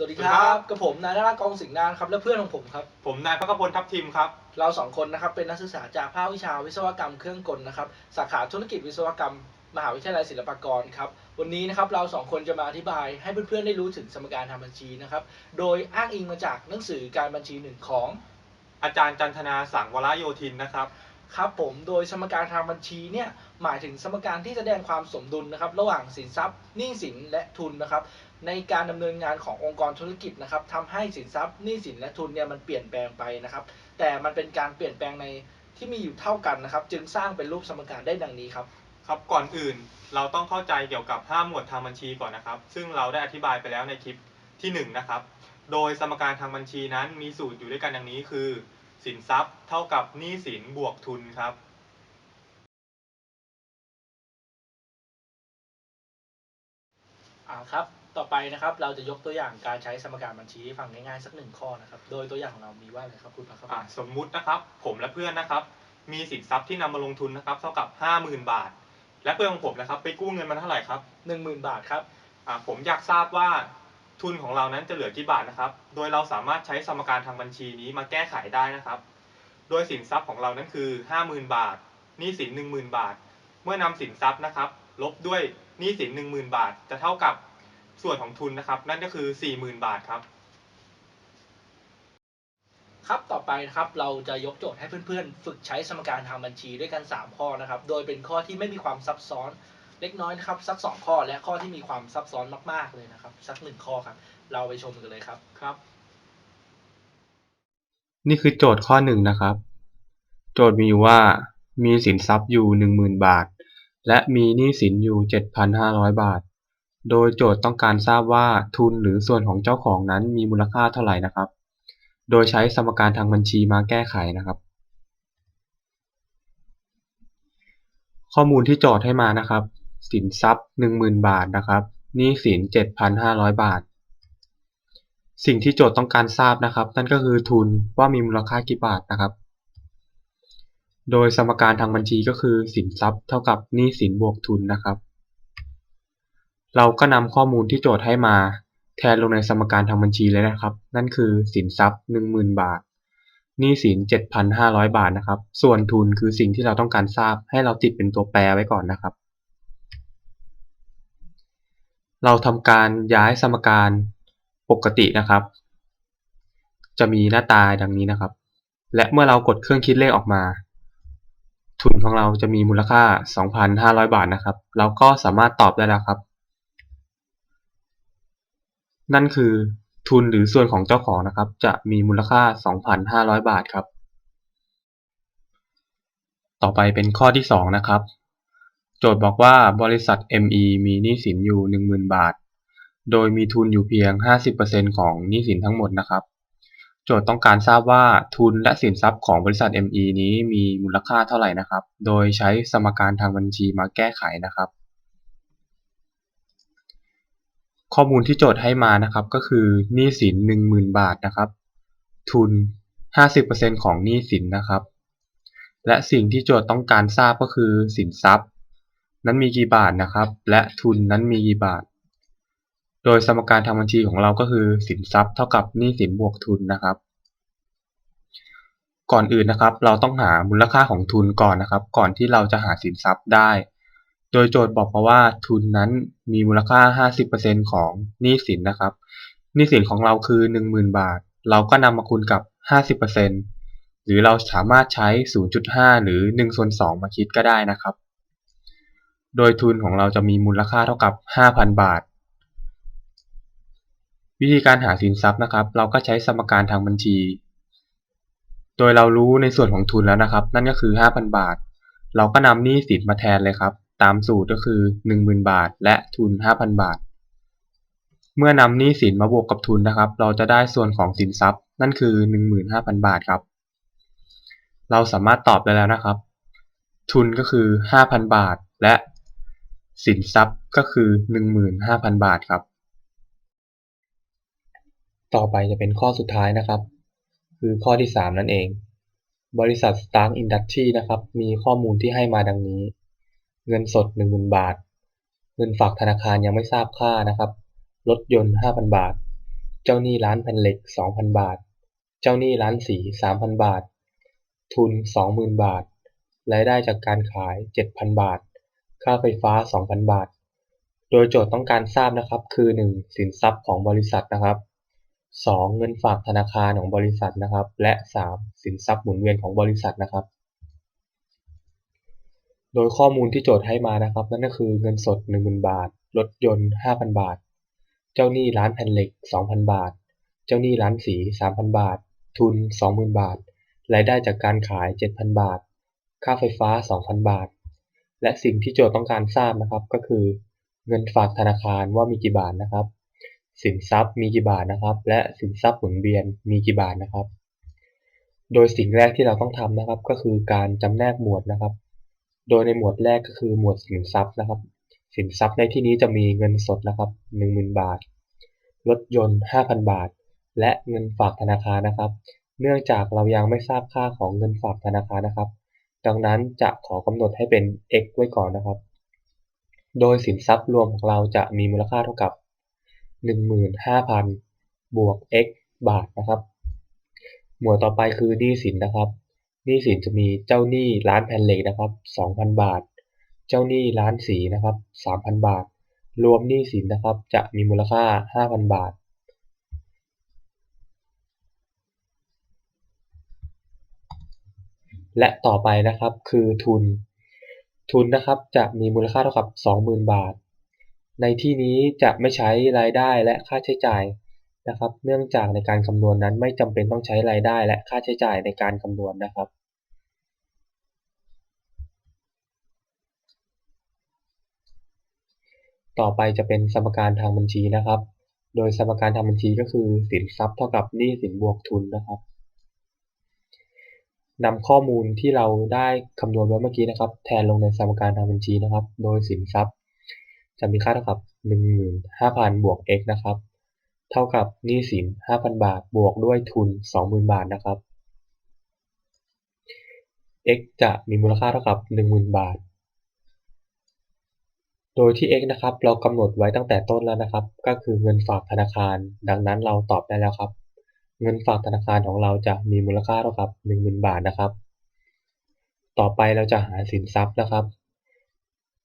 สวัสดีครับกับผมนายนรากองสิงห์นานครับและเพื่อนของผมครับ ผมนายพักพลทัพทิมครับ เราสองคนนะครับเป็นนักศึกษาจากภาควิชาวิศวกรรมเครื่องกลนะครับ สาขาธุรกิจวิศวกรรม มหาวิทยาลัยศิลปากรครับ วันนี้นะครับเราสองคนจะมาอธิบายให้เพื่อนๆได้รู้ถึงสมการทางบัญชีนะครับ โดยอ้างอิงมาจากหนังสือการบัญชีหนึ่งของ อาจารย์จันทนาสังวรโยธินนะครับ ครับผมโดยสมการทางบัญชีเนี่ยหมายถึงสมการที่แสดงความสมดุลนะครับ ระหว่างสินทรัพย์หนี้สินและทุนนะครับ ในการดำเนินงานขององค์กรธุรกิจนะครับทำให้สินทรัพย์หนี้สินและทุนเนี่ยมันเปลี่ยนแปลงไปนะครับ แต่มันเป็นการเปลี่ยนแปลงในที่มีอยู่เท่ากันนะครับ จึงสร้างเป็นรูปสมการได้ดังนี้ครับครับก่อนอื่นเราต้องเข้าใจเกี่ยวกับห้าหมวดทางบัญชีก่อนนะครับ ซึ่งเราได้อธิบายไปแล้วในคลิปที่หนึ่งนะครับโดยสมการทางบัญชีนั้นมีสูตรอยู่ด้วยกันดังนี้คือ สินทรัพย์เท่ากับหนี้สินบวกทุนครับอ่าครับ ต่อไปนะครับเราจะยกตัวอย่างการใช้สมการบัญชีให้ฟังง่ายๆสักหนึ่งข้อนะครับ โดยตัวอย่างของเรามีว่าอะไรครับคุณพักครับอ่าสมมุตินะครับ ผมและเพื่อนนะครับ มีสินทรัพย์ที่นำมาลงทุนนะครับ เท่ากับ 50,000 บาท และเพื่อนของผมนะครับ ไปกู้เงินมาเท่าไหร่ครับหนึ่งหมื่นบาทครับ อ่าผมอยากทราบว่า ทุนของเรานั้นจะเหลือกี่บาทนะครับ โดยเราสามารถใช้สมการทางบัญชีนี้มาแก้ไขได้นะครับ โดยสินทรัพย์ของเรานั้นคือ 50,000 บาทหนี้สิน10,000 บาท เมื่อนำสินทรัพย์นะครับ ลบด้วยหนี้สิน10,000 บาท จะเท่ากับส่วนของทุนนะครับ นั่นก็คือ 40,000 บาทครับ ครับต่อไปนะครับเราจะยกโจทย์ให้เพื่อนๆ ฝึกใช้สมการทางบัญชีด้วยกัน 3 ข้อนะครับ โดยเป็นข้อที่ไม่มีความซับซ้อน เล็กน้อยนะครับสัก 2 ข้อและข้อที่มีความซับซ้อนมาก ๆ เลยนะครับ สักหนึ่งข้อครับ เราไปชมกันเลยครับครับ นี่คือโจทย์ข้อหนึ่งนะครับ โจทย์มีอยู่ว่ามีสินทรัพย์อยู่หนึ่งหมื่นบาท และมีหนี้สินอยู่เจ็ดพันห้าร้อยบาท โดยโจทย์ต้องการทราบว่าทุนหรือส่วนของเจ้าของนั้นมีมูลค่าเท่าไหร่นะครับ โดยใช้สมการทางบัญชีมาแก้ไขนะครับ ข้อมูลที่โจทย์ให้มานะครับ สินทรัพย์หนึ่งหมื่นบาทนะครับหนี้สินเจ็ดพันห้าร้อยบาท สิ่งที่โจทย์ต้องการทราบนะครับ นั่นก็คือทุนว่ามีมูลค่ากี่บาทนะครับ โดยสมการทางบัญชีก็คือสินทรัพย์เท่ากับหนี้สินบวกทุนนะครับ เราก็นำข้อมูลที่โจทย์ให้มาแทนลงในสมการทางบัญชีเลยนะครับ นั่นคือสินทรัพย์ 10,000 บาทหนี้สิน 7,500 บาทนะครับ ส่วนทุนคือสิ่งที่เราต้องการทราบให้เราติดเป็นตัวแปรไว้ก่อนนะครับ เราทำการย้ายสมการปกตินะครับ จะมีหน้าตาดังนี้นะครับ และเมื่อเรากดเครื่องคิดเลขออกมา ทุนของเราจะมีมูลค่า 2,500 บาทนะครับ เราก็สามารถตอบได้แล้วครับ นั่นคือทุนหรือส่วนของเจ้าของนะครับ จะมีมูลค่า 2,500 บาทครับ ต่อไปเป็นข้อที่ 2 นะครับ โจทย์บอกว่าบริษัท ME มีหนี้สินอยู่10,000บาท โดยมีทุนอยู่เพียง50%ของหนี้สินทั้งหมดนะครับ โจทย์ต้องการทราบว่าทุนและสินทรัพย์ของบริษัท ME นี้มีมูลค่าเท่าไหร่นะครับ โดยใช้สมการทางบัญชีมาแก้ไขนะครับ ข้อมูลที่โจทย์ให้มานะครับก็คือหนี้สิน10,000บาทนะครับ ทุน50%ของหนี้สินนะครับ และสิ่งที่โจทย์ต้องการทราบก็คือสินทรัพย์ นั้นมีกี่บาทนะครับ และทุนนั้นมีกี่บาท โดยสมการทางบัญชีของเราก็คือสินทรัพย์เท่ากับหนี้สินบวกทุนนะครับ ก่อนอื่นนะครับ เราต้องหามูลค่าของทุนก่อนนะครับ ก่อนที่เราจะหาสินทรัพย์ได้ โดยโจทย์บอกมาว่าทุนนั้นมีมูลค่า 50%ของหนี้สินนะครับหนี้สินของเราคือ 10,000 บาท เราก็นำมาคูณกับ 50%หรือเราสามารถใช้ 0.5 หรือ1ส่วน2มาคิดก็ได้นะครับ โดยทุนของเราจะมีมูลค่าเท่ากับ 5,000 บาท วิธีการหาสินทรัพย์นะครับ เราก็ใช้สมการทางบัญชี โดยเรารู้ในส่วนของทุนแล้วนะครับ นั่นก็คือ 5,000 บาท เราก็นำหนี้สินมาแทนเลยครับ ตามสูตรก็คือ 10,000 บาท และทุน 5,000 บาท เมื่อนำหนี้สินมาบวกกับทุนนะครับ เราจะได้ส่วนของสินทรัพย์ นั่นคือ 15,000 บาทครับ เราสามารถตอบได้แล้วนะครับ ทุนก็คือ 5,000 บาท และ สินทรัพย์ก็คือ 15,000 บาทครับ ต่อไปจะเป็นข้อสุดท้ายนะครับ คือข้อที่ 3 นั่นเอง บริษัท Stark Industry นะครับ มีข้อมูลที่ให้มาดังนี้ เงินสด 10,000 บาท เงินฝากธนาคารยังไม่ทราบค่านะครับรถยนต์ 5,000 บาท เจ้าหนี้ร้านแผ่นเหล็กสองพันบาท เจ้าหนี้ร้านสีสามพันบาท ทุนสองหมื่นบาท รายได้จากการขายเจ็ดพันบาท ค่าไฟฟ้าสองพันบาท โดยโจทย์ต้องการทราบนะครับ คือหนึ่งสินทรัพย์ของบริษัทนะครับสองเงินฝากธนาคารของบริษัทนะครับ และสามสินทรัพย์หมุนเวียนของบริษัทนะครับ โดยข้อมูลที่โจทย์ให้มานะครับ นั่นก็คือเงินสด 10,000 บาท รถยนต์ 5,000 บาท เจ้าหนี้ร้านแผ่นเหล็ก 2,000 บาท เจ้าหนี้ร้านสี 3,000 บาท ทุน 20,000 บาท รายได้จากการขาย 7,000 บาท ค่าไฟฟ้า 2,000 บาท และสิ่งที่โจทย์ต้องการทราบนะครับ ก็คือ เงินฝากธนาคารว่ามีกี่บาทนะครับ สินทรัพย์มีกี่บาทนะครับ และสินทรัพย์หมุนเวียนมีกี่บาทนะครับ โดยสิ่งแรกที่เราต้องทำนะครับ ก็คือการจำแนกหมวดนะครับ โดยในหมวดแรกก็คือหมวดสินทรัพย์นะครับ สินทรัพย์ในที่นี้จะมีเงินสดนะครับ10,000 บาท รถยนต์ 5,000 บาท และเงินฝากธนาคารนะครับ เนื่องจากเรายังไม่ทราบค่าของเงินฝากธนาคารนะครับ ดังนั้นจะขอกำหนดให้เป็น x ไว้ก่อนนะครับ โดยสินทรัพย์รวมของเราจะมีมูลค่าเท่ากับ 15,000 บวก x บาทนะครับ หมวดต่อไปคือหนี้สินนะครับหนี้สินจะมีเจ้าหนี้ร้านแผ่นเหล็กนะครับ 2,000 บาท เจ้าหนี้ร้านสีนะครับ 3,000 บาท รวมหนี้สินนะครับ จะมีมูลค่า 5,000 บาท และต่อไปนะครับคือทุน ทุนนะครับจะมีมูลค่าเท่ากับ 20,000 บาท ในที่นี้จะไม่ใช้รายได้และค่าใช้จ่ายนะครับ เนื่องจากในการคำนวณนั้นไม่จำเป็นต้องใช้รายได้และค่าใช้จ่ายในการคำนวณนะครับต่อไปจะเป็นสมการทางบัญชีนะครับ โดยสมการทางบัญชีก็คือสินทรัพย์เท่ากับหนี้สินบวกทุนนะครับ นำข้อมูลที่เราได้คำนวณไว้เมื่อกี้นะครับ แทนลงในสมการทางบัญชีนะครับ โดยสินทรัพย์ จะมีค่าเท่ากับ 15,000 บวก x นะครับ เท่ากับหนี้สิน 5,000 บาท บวกด้วยทุน 20,000 บาทนะครับ x จะมีมูลค่าเท่ากับ 10,000 บาท โดยที่ x นะครับ เรากำหนดไว้ตั้งแต่ต้นแล้วนะครับ ก็คือเงินฝากธนาคาร ดังนั้นเราตอบได้แล้วครับ เงินฝากธนาคารของเราจะมีมูลค่าเท่ากับ10,000บาทนะครับ ต่อไปเราจะหาสินทรัพย์นะครับ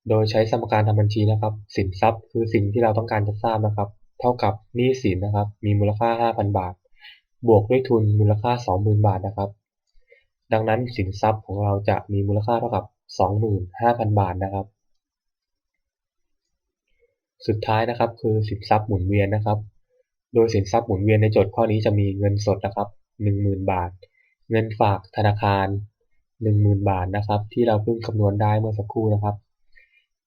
โดยใช้สมการทางบัญชีนะครับ สินทรัพย์คือสิ่งที่เราต้องการจะทราบนะครับ เท่ากับหนี้สินนะครับ มีมูลค่า5,000บาท บวกด้วยทุนมูลค่า20,000บาทนะครับ ดังนั้นสินทรัพย์ของเราจะมีมูลค่าเท่ากับ25,000บาทนะครับ สุดท้ายนะครับคือสินทรัพย์หมุนเวียนนะครับ โดยสินทรัพย์หมุนเวียนในโจทย์ข้อนี้จะมีเงินสดนะครับ 10,000 บาท เงินฝากธนาคาร 10,000 บาทนะครับ ที่เราเพิ่งคำนวณได้เมื่อสักครู่นะครับ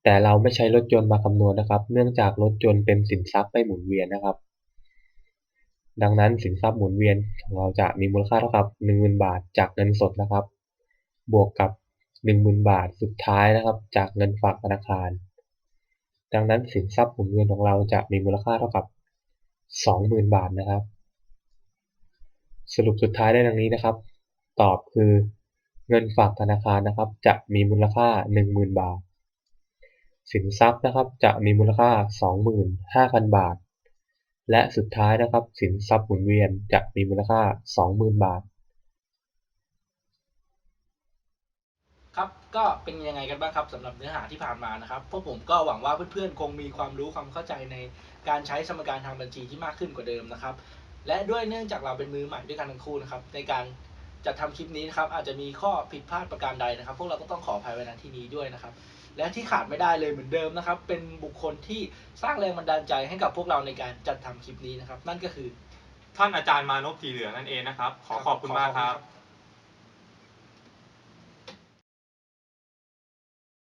แต่เราไม่ใช้รถยนต์มาคำนวณนะครับ เนื่องจากรถยนต์เป็นสินทรัพย์ไม่หมุนเวียนนะครับ ดังนั้นสินทรัพย์หมุนเวียนของเราจะมีมูลค่าเท่ากับ 10,000 บาทจากเงินสดนะครับ บวกกับ 10,000 บาทสุดท้ายนะครับ จากเงินฝากธนาคาร ดังนั้นสินทรัพย์หมุนเวียนของเราจะมีมูลค่าเท่ากับ 20,000 บาทนะครับ สรุปสุดท้ายได้ดังนี้นะครับ ตอบคือเงินฝากธนาคารนะครับ จะมีมูลค่า 10,000 บาท สินทรัพย์นะครับจะมีมูลค่า 25,000 บาท และสุดท้ายนะครับ สินทรัพย์หมุนเวียนจะมีมูลค่า 20,000 บาท ครับ ก็เป็นยังไงกันบ้างครับสำหรับเนื้อหาที่ผ่านมานะครับพวกผมก็หวังว่าเพื่อนๆคงมีความรู้ความเข้าใจในการใช้สมการทางบัญชีที่มากขึ้นกว่าเดิมนะครับ และด้วยเนื่องจากเราเป็นมือใหม่ด้วยกันทั้งคู่นะครับในการจัดทำคลิปนี้นะครับอาจจะมีข้อผิดพลาดประการใดนะครับ พวกเราก็ต้องขออภัยไว้ณที่นี้ด้วยนะครับ และที่ขาดไม่ได้เลยเหมือนเดิมนะครับ เป็นบุคคลที่สร้างแรงบันดาลใจให้กับพวกเราในการจัดทำคลิปนี้นะครับ นั่นก็คือ ท่านอาจารย์มานพสีเหลืองนั่นเองนะครับ ขอขอบคุณมากครับ